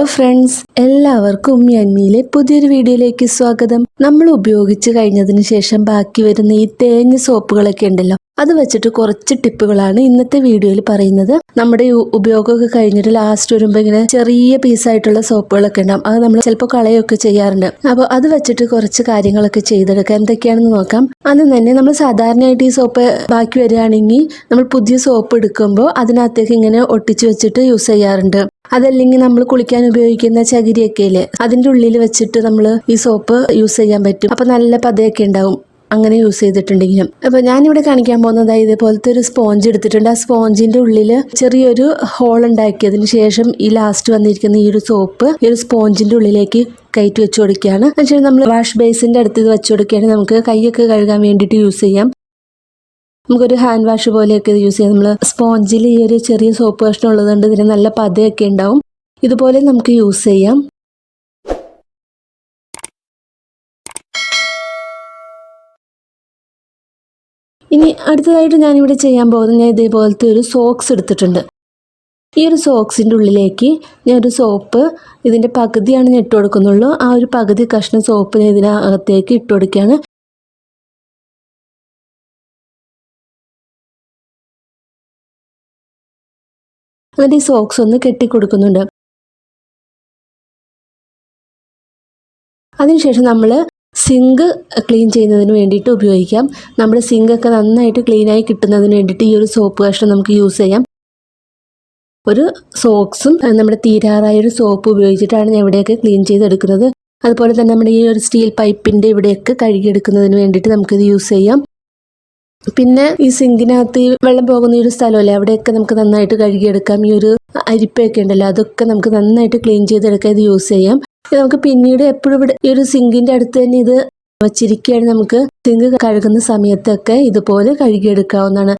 Hello friends എല്ലാവർക്കും ഉമ്മിയന്മിയിലെ പുതിയൊരു വീഡിയോയിലേക്ക് സ്വാഗതം. നമ്മൾ ഉപയോഗിച്ച് കഴിഞ്ഞതിന് ശേഷം ബാക്കി വരുന്ന ഈ തേഞ്ഞ സോപ്പുകളൊക്കെ ഉണ്ടല്ലോ അത് വെച്ചിട്ട് കുറച്ച് ടിപ്പുകളാണ് ഇന്നത്തെ വീഡിയോയിൽ പറയുന്നത്. നമ്മുടെ ഉപയോഗമൊക്കെ കഴിഞ്ഞിട്ട് ലാസ്റ്റ് വരുമ്പോൾ ഇങ്ങനെ ചെറിയ പീസായിട്ടുള്ള സോപ്പുകളൊക്കെ ഉണ്ടാവും. അത് നമ്മൾ ചിലപ്പോൾ കളയൊക്കെ ചെയ്യാറുണ്ട്. അപ്പോൾ അത് വെച്ചിട്ട് കുറച്ച് കാര്യങ്ങളൊക്കെ ചെയ്തെടുക്കാം. എന്തൊക്കെയാണെന്ന് നോക്കാം. ആദ്യം തന്നെ നമ്മൾ സാധാരണയായിട്ട് ഈ സോപ്പ് ബാക്കി വരികയാണെങ്കിൽ നമ്മൾ പുതിയ സോപ്പ് എടുക്കുമ്പോൾ അതിനകത്തേക്ക് ഇങ്ങനെ ഒട്ടിച്ച് വെച്ചിട്ട് യൂസ് ചെയ്യാറുണ്ട്. അതല്ലെങ്കിൽ നമ്മൾ കുളിക്കാൻ ഉപയോഗിക്കുന്ന ചകിരിയൊക്കെ ഇല്ലേ? അതിന്റെ ഉള്ളിൽ വെച്ചിട്ട് നമ്മൾ ഈ സോപ്പ് യൂസ് ചെയ്യാൻ പറ്റും. അപ്പം നല്ല പതയൊക്കെ ഉണ്ടാവും. അങ്ങനെ യൂസ് ചെയ്തിട്ടുണ്ടെങ്കിലും. അപ്പൊ ഞാനിവിടെ കാണിക്കാൻ പോകുന്നത് ഇതേപോലത്തെ ഒരു സ്പോഞ്ച് എടുത്തിട്ടുണ്ട്. ആ സ്പോഞ്ചിന്റെ ഉള്ളിൽ ചെറിയൊരു ഹോൾ ഉണ്ടാക്കിയതിന് ശേഷം ഈ ലാസ്റ്റ് വന്നിരിക്കുന്ന ഈ ഒരു സോപ്പ് ഈ ഒരു സ്പോഞ്ചിന്റെ ഉള്ളിലേക്ക് കയറ്റി വെച്ചു കൊടുക്കുകയാണ്. എന്നുവെച്ചാൽ നമ്മൾ വാഷ് ബേസിന്റെ അടുത്ത് ഇത് വെച്ചു കൊടുക്കുകയാണെങ്കിൽ നമുക്ക് കൈയൊക്കെ കഴുകാൻ വേണ്ടിയിട്ട് യൂസ് ചെയ്യാം. നമുക്കൊരു ഹാൻഡ് വാഷ് പോലെയൊക്കെ യൂസ് ചെയ്യാം. നമ്മൾ സ്പോഞ്ചിൽ ഈ ഒരു ചെറിയ സോപ്പ് കഷ്ണം ഉള്ളതുകൊണ്ട് ഇതിന് നല്ല പതയൊക്കെ ഉണ്ടാവും. ഇതുപോലെ നമുക്ക് യൂസ് ചെയ്യാം. ഇനി അടുത്തതായിട്ട് ഞാനിവിടെ ചെയ്യാൻ പോകുന്നത് ഞാൻ ഇതേപോലത്തെ ഒരു സോക്സ് എടുത്തിട്ടുണ്ട്. ഈ ഒരു സോക്സിന്റെ ഉള്ളിലേക്ക് ഞാൻ ഒരു സോപ്പ് ഇതിന്റെ പകുതിയാണ് ഞാൻ ഇട്ട് കൊടുക്കുന്നുള്ളൂ. ആ ഒരു പകുതി കഷ്ണം സോപ്പ് ഞാൻ ഇതിനകത്തേക്ക് ഇട്ട് കൊടുക്കുകയാണ്. എന്നിട്ട് ഈ സോക്സ് ഒന്ന് കെട്ടിക്കൊടുക്കുന്നുണ്ട് അതിനുശേഷം നമ്മൾ സിങ്ക് ക്ലീൻ ചെയ്യുന്നതിന് വേണ്ടിയിട്ട് ഉപയോഗിക്കാം. നമ്മുടെ സിങ്കൊക്കെ നന്നായിട്ട് ക്ലീനായി കിട്ടുന്നതിന് വേണ്ടിയിട്ട് ഈ ഒരു സോപ്പ് കഷ്ണം നമുക്ക് യൂസ് ചെയ്യാം. ഒരു സോക്സും നമ്മുടെ തീരാറായ ഒരു സോപ്പ് ഉപയോഗിച്ചിട്ടാണ് ഞാൻ ഇവിടെയൊക്കെ ക്ലീൻ ചെയ്തെടുക്കുന്നത്. അതുപോലെ തന്നെ നമ്മുടെ ഈ ഒരു സ്റ്റീൽ പൈപ്പിന്റെ ഇവിടെയൊക്കെ കഴുകിയെടുക്കുന്നതിന് വേണ്ടിയിട്ട് നമുക്കിത് യൂസ് ചെയ്യാം. പിന്നെ ഈ സിങ്കിനകത്ത് ഈ വെള്ളം പോകുന്ന ഈ ഒരു സ്ഥലമല്ലേ അവിടെയൊക്കെ നമുക്ക് നന്നായിട്ട് കഴുകിയെടുക്കാം. ഈ ഒരു അരിപ്പയൊക്കെ ഉണ്ടല്ലോ അതൊക്കെ നമുക്ക് നന്നായിട്ട് ക്ലീൻ ചെയ്തെടുക്കാം ഇത് യൂസ് ചെയ്യാം. നമുക്ക് പിന്നീട് എപ്പോഴും ഇവിടെ ഈ ഒരു സിങ്കിന്റെ അടുത്ത് തന്നെ ഇത് വച്ചിരിക്കുകയാണ്. നമുക്ക് സിങ്ക് കഴുകുന്ന സമയത്തൊക്കെ ഇതുപോലെ കഴുകിയെടുക്കാവുന്നതാണ്.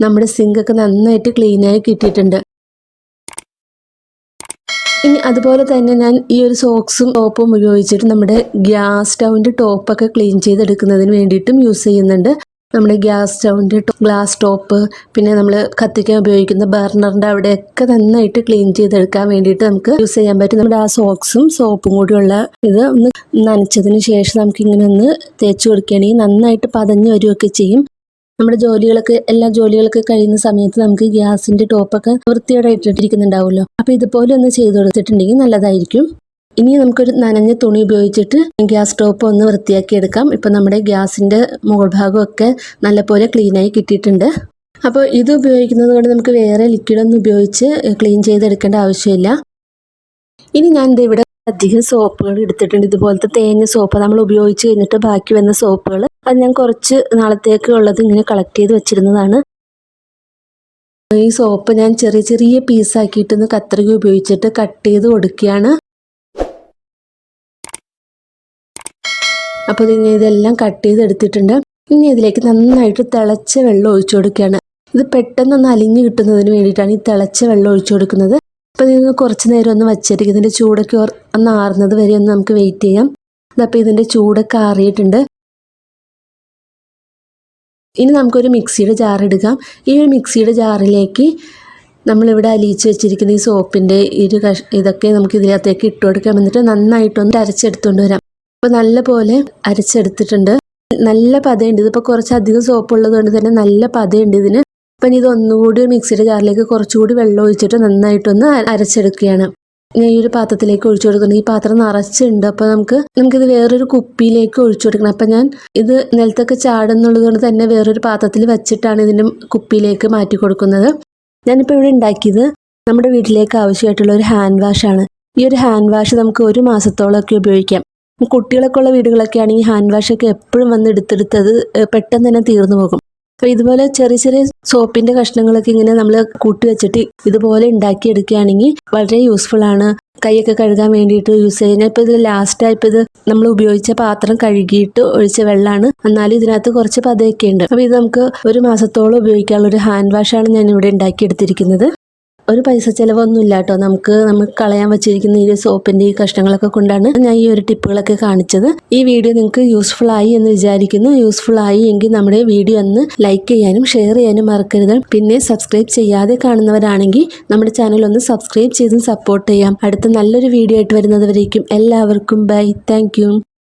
നമ്മുടെ സിങ്കൊക്കെ നന്നായിട്ട് ക്ലീനായി കിട്ടിയിട്ടുണ്ട്. ഇനി അതുപോലെ തന്നെ ഞാൻ ഈ ഒരു സോക്സും ടോപ്പും ഉപയോഗിച്ചിട്ട് നമ്മുടെ ഗ്യാസ് സ്റ്റൗവിന്റെ ടോപ്പൊക്കെ ക്ലീൻ ചെയ്തെടുക്കുന്നതിന് വേണ്ടിയിട്ടും യൂസ് ചെയ്യുന്നുണ്ട്. നമ്മുടെ ഗ്യാസ് സ്റ്റൗവിന്റെ ഗ്ലാസ് ടോപ്പ് പിന്നെ നമ്മൾ കത്തിക്കാൻ ഉപയോഗിക്കുന്ന ബർണറിന്റെ അവിടെയൊക്കെ നന്നായിട്ട് ക്ലീൻ ചെയ്തെടുക്കാൻ വേണ്ടിയിട്ട് നമുക്ക് യൂസ് ചെയ്യാൻ പറ്റും. നമ്മുടെ ആ സോക്സും സോപ്പും കൂടിയുള്ള ഇത് ഒന്ന് നനച്ചതിന് ശേഷം നമുക്ക് ഇങ്ങനെ ഒന്ന് തേച്ച് കൊടുക്കുകയാണെങ്കിൽ നന്നായിട്ട് പതഞ്ഞ് വരികയൊക്കെ ചെയ്യും. നമ്മുടെ ജോലികളൊക്കെ എല്ലാ ജോലികളൊക്കെ കഴിയുന്ന സമയത്ത് നമുക്ക് ഗ്യാസിന്റെ ടോപ്പൊക്കെ വൃത്തിയോടെ ഇട്ടിട്ടിരിക്കുന്നുണ്ടാവുമല്ലോ. അപ്പോൾ ഇതുപോലെ ഒന്ന് ചെയ്ത് കൊടുത്തിട്ടുണ്ടെങ്കിൽ നല്ലതായിരിക്കും. ഇനി നമുക്കൊരു നനഞ്ഞ തുണി ഉപയോഗിച്ചിട്ട് ഗ്യാസ് സ്റ്റോപ്പ് ഒന്ന് വൃത്തിയാക്കി എടുക്കാം ഇപ്പം നമ്മുടെ ഗ്യാസിന്റെ മുകൾ ഭാഗമൊക്കെ നല്ലപോലെ ക്ലീനായി കിട്ടിയിട്ടുണ്ട്. അപ്പോൾ ഇത് ഉപയോഗിക്കുന്നത് കൊണ്ട് നമുക്ക് വേറെ ലിക്വിഡ് ഒന്നും ഉപയോഗിച്ച് ക്ലീൻ ചെയ്തെടുക്കേണ്ട ആവശ്യമില്ല. ഇനി ഞാൻ ഇത് ഇവിടെ അധികം സോപ്പുകൾ എടുത്തിട്ടുണ്ട്. ഇതുപോലത്തെ തേഞ്ഞ സോപ്പ് നമ്മൾ ഉപയോഗിച്ച് കഴിഞ്ഞിട്ട് ബാക്കി വന്ന സോപ്പുകൾ അത് ഞാൻ കുറച്ച് നാളത്തേക്ക് ഉള്ളത് ഇങ്ങനെ കളക്ട് ചെയ്ത് വെച്ചിരുന്നതാണ്. ഈ സോപ്പ് ഞാൻ ചെറിയ ചെറിയ പീസാക്കിയിട്ടൊന്ന് കത്രിക ഉപയോഗിച്ചിട്ട് കട്ട് ചെയ്ത് കൊടുക്കുകയാണ്. അപ്പോൾ ഇനി ഇതെല്ലാം കട്ട് ചെയ്ത് എടുത്തിട്ടുണ്ട്. ഇനി ഇതിലേക്ക് നന്നായിട്ട് തിളച്ച വെള്ളം ഒഴിച്ചു കൊടുക്കുകയാണ്. ഇത് പെട്ടെന്ന് അലിഞ്ഞു കിട്ടുന്നതിന് വേണ്ടിയിട്ടാണ് ഈ തിളച്ച വെള്ളം ഒഴിച്ചു കൊടുക്കുന്നത്. അപ്പോൾ ഇതിന് കുറച്ച് നേരം ഒന്ന് വച്ചിരിക്കും ഇതിന്റെ ചൂടൊക്കെ ഒന്ന് ആറുന്നത് വരെ ഒന്ന് നമുക്ക് വെയിറ്റ് ചെയ്യാം. അപ്പോൾ ഇതിന്റെ ചൂടൊക്കെ ആറിയിട്ടുണ്ട്. ഇനി നമുക്കൊരു മിക്സിയുടെ ജാർ എടുക്കാം ഈ ഒരു മിക്സിയുടെ ജാറിലേക്ക് നമ്മളിവിടെ അലിയിച്ച് വെച്ചിരിക്കുന്ന ഈ സോപ്പിന്റെ ഇരു കഷ ഇതൊക്കെ നമുക്ക് ഇതിനകത്തേക്ക് ഇട്ട് കൊടുക്കാം. എന്നിട്ട് നന്നായിട്ടൊന്ന് അരച്ചെടുത്തുകൊണ്ട് വരാം. അപ്പോൾ നല്ല പോലെ അരച്ചെടുത്തിട്ടുണ്ട്. നല്ല പതയുണ്ട്. ഇതിപ്പോൾ കുറച്ചധികം സോപ്പ് ഉള്ളത് കൊണ്ട് തന്നെ നല്ല പതയുണ്ട് ഇതിന്. അപ്പം ഇത് ഒന്നുകൂടി മിക്സിയുടെ ജാറിലേക്ക് കുറച്ചുകൂടി വെള്ളം ഒഴിച്ചിട്ട് നന്നായിട്ടൊന്ന് അരച്ചെടുക്കുകയാണ്. ഞാൻ ഈ ഒരു പാത്രത്തിലേക്ക് ഒഴിച്ചു കൊടുക്കുന്നത് ഈ പാത്രം നിറച്ചുണ്ട്. അപ്പോൾ നമുക്ക് നമുക്കിത് വേറൊരു കുപ്പിയിലേക്ക് ഒഴിച്ചു കൊടുക്കണം. അപ്പം ഞാൻ ഇത് നിലത്തൊക്കെ ചാടുന്നുള്ളത് കൊണ്ട് തന്നെ വേറൊരു പാത്രത്തിൽ വെച്ചിട്ടാണ് ഇതിന്റെ കുപ്പിയിലേക്ക് മാറ്റി കൊടുക്കുന്നത്. ഞാനിപ്പോൾ ഇവിടെ ഉണ്ടാക്കിയത് നമ്മുടെ വീട്ടിലേക്ക് ആവശ്യമായിട്ടുള്ള ഒരു ഹാൻഡ് വാഷാണ്. ഈ ഒരു ഹാൻഡ് വാഷ് നമുക്ക് ഒരു മാസത്തോളമൊക്കെ ഉപയോഗിക്കാം. കുട്ടികളൊക്കെ ഉള്ള വീടുകളൊക്കെ ആണെങ്കിൽ ഹാൻഡ് വാഷ് ഒക്കെ എപ്പോഴും വന്ന് എടുത്തെടുത്തത് പെട്ടെന്ന് തന്നെ തീർന്നു പോകും. അപ്പോൾ ഇതുപോലെ ചെറിയ ചെറിയ സോപ്പിന്റെ കഷ്ണങ്ങളൊക്കെ ഇങ്ങനെ നമ്മൾ കൂട്ടി വെച്ചിട്ട് ഇതുപോലെ ഉണ്ടാക്കി എടുക്കുകയാണെങ്കിൽ വളരെ യൂസ്ഫുൾ ആണ്. കൈയൊക്കെ കഴുകാൻ വേണ്ടിയിട്ട് യൂസ് ചെയ്യുന്നത് ഇപ്പോൾ ഇത് ലാസ്റ്റ് ആയപ്പോൾ ഇത് നമ്മൾ ഉപയോഗിച്ച പാത്രം കഴുകിയിട്ട് ഒഴിച്ച വെള്ളമാണ്. എന്നാലും ഇതിനകത്ത് കുറച്ച് പതയൊക്കെ ഉണ്ട്. അപ്പോൾ ഇത് നമുക്ക് ഒരു മാസത്തോളം ഉപയോഗിക്കാനുള്ള ഒരു ഹാൻഡ് വാഷാണ് ഞാൻ ഇവിടെ ഉണ്ടാക്കിയെടുത്തിരിക്കുന്നത്. ഒരു പൈസ ചിലവൊന്നും ഇല്ല കേട്ടോ നമുക്ക് നമുക്ക് കളയാൻ വെച്ചിരിക്കുന്ന ഈ സോപ്പിന്റെ ഈ കഷ്ണങ്ങളൊക്കെ കൊണ്ടാണ് ഞാൻ ഈ ഒരു ടിപ്പുകളൊക്കെ കാണിച്ചത്. ഈ വീഡിയോ നിങ്ങൾക്ക് യൂസ്ഫുൾ ആയി എന്ന് വിചാരിക്കുന്നു. യൂസ്ഫുൾ ആയി എങ്കിൽ നമ്മുടെ വീഡിയോ ഒന്ന് ലൈക്ക് ചെയ്യാനും ഷെയർ ചെയ്യാനും മറക്കരുത്. പിന്നെ സബ്സ്ക്രൈബ് ചെയ്യാതെ കാണുന്നവരാണെങ്കിൽ നമ്മുടെ ചാനൽ ഒന്ന് സബ്സ്ക്രൈബ് ചെയ്തും സപ്പോർട്ട് ചെയ്യാം. അടുത്ത നല്ലൊരു വീഡിയോ ആയിട്ട് വരുന്നത് വരേക്കും എല്ലാവർക്കും ബൈ താങ്ക്